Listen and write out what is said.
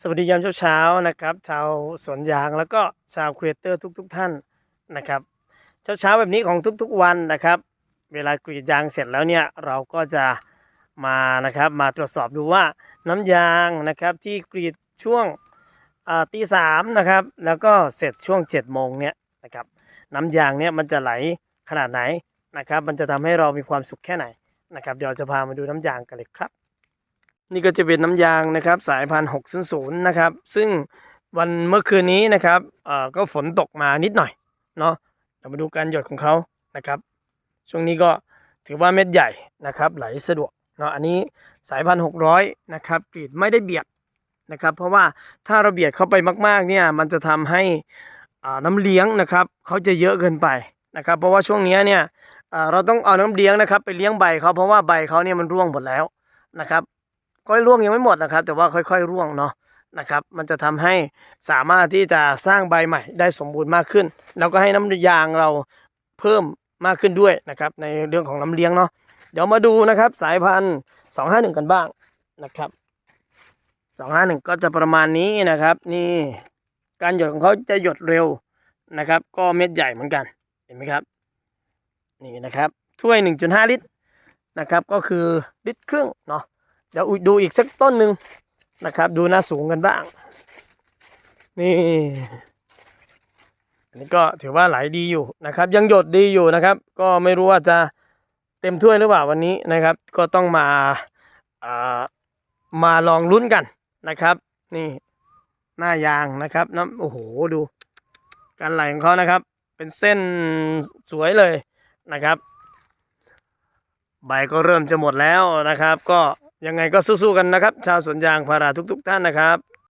สวัสดียามเช้าๆนะครับ ชาวสวนยางแล้วก็ชาวครีเอเตอร์ทุก ๆ ท่านนะครับ เช้าๆแบบนี้ของทุกๆวันนะครับ เวลากรีดยางเสร็จแล้วเนี่ยเราก็จะมานะครับมาตรวจสอบดูว่าน้ำยางนะครับที่กรีดช่วงตีสามนะครับแล้วก็เสร็จช่วง7จ็ดโมงเนี่ยนะครับน้ำยางเนี่ยมันจะไหลขนาดไหนนะครับ มันจะทำให้เรามีความสุขแค่ไหนนะครับเดี๋ยวจะพามาดูน้ำยางกันเลยครับ นี่ก็จะเป็นน้ำยางนะครับสายพันหกศูนย์ศูนย์นะครับ ซึ่งวันเมื่อคืนนี้นะครับเอ่อก็ฝนตกมานิดหน่อยเนาะเดี๋ยวมาดูการหยดของเขานะครับ ช่วงนี้ก็ถือว่าเม็ดใหญ่นะครับ ไหลสะดวกเนาะอันนี้สายพันหกร้อยนะครับกรีดไม่ได้เบียดนะครับ เพราะว่าถ้าเราเบียดเข้าไปมาก ๆ เนี่ยมันจะทำให้อ่าน้ำเลี้ยงนะครับเขาจะเยอะเกินไปนะครับ เพราะว่าช่วงนี้เนี่ยเราต้องเอาน้ำเลี้ยงนะครับ ไปเลี้ยงใบเขาเพราะว่าใบเขาเนี่ยมันร่วงหมดแล้วนะครับ ก็ร่วงยังไม่หมดนะครับ แต่ว่าค่อยๆร่วงเนาะนะครับ มันจะทำให้สามารถที่จะสร้างใบใหม่ได้สมบูรณ์มากขึ้น แล้วก็ให้น้ำยางเราเพิ่มมากขึ้นด้วยนะครับ ในเรื่องของน้ำเลี้ยงเนาะเดี๋ยวมาดูนะครับสายพันธุ์สองห้าหนึ่งกันบ้างนะครับสองห้าหนึ่งก็จะประมาณนี้นะครับ นี่การหยดของเขาจะหยดเร็วนะครับ ก็เม็ดใหญ่เหมือนกันเห็นไหมครับนี่นะครับถ้วยหนึ่งจุดห้าลิตรนะครับ ก็คือลิตรครึ่งเนาะ เดี๋ยวดูอีกสักต้นหนึ่งนะครับ ดูหน้าสูงกันบ้าง นี่อันนี้ก็ถือว่าไหลดีอยู่นะครับ ยังหยดดีอยู่นะครับ ก็ไม่รู้ว่าจะเต็มถ้วยหรือเปล่าวันนี้นะครับ ก็ต้องมาอ่ามาลองลุ้นกันนะครับ นี่หน้ายางนะครับน้ำโอ้โหดู การไหลของเขานะครับ เป็นเส้นสวยเลยนะครับ ใบก็เริ่มจะหมดแล้วนะครับ ก็ ยังไงก็สู้ๆกันนะครับ ชาวสวนยางพาราทุก ๆ ท่านนะครับ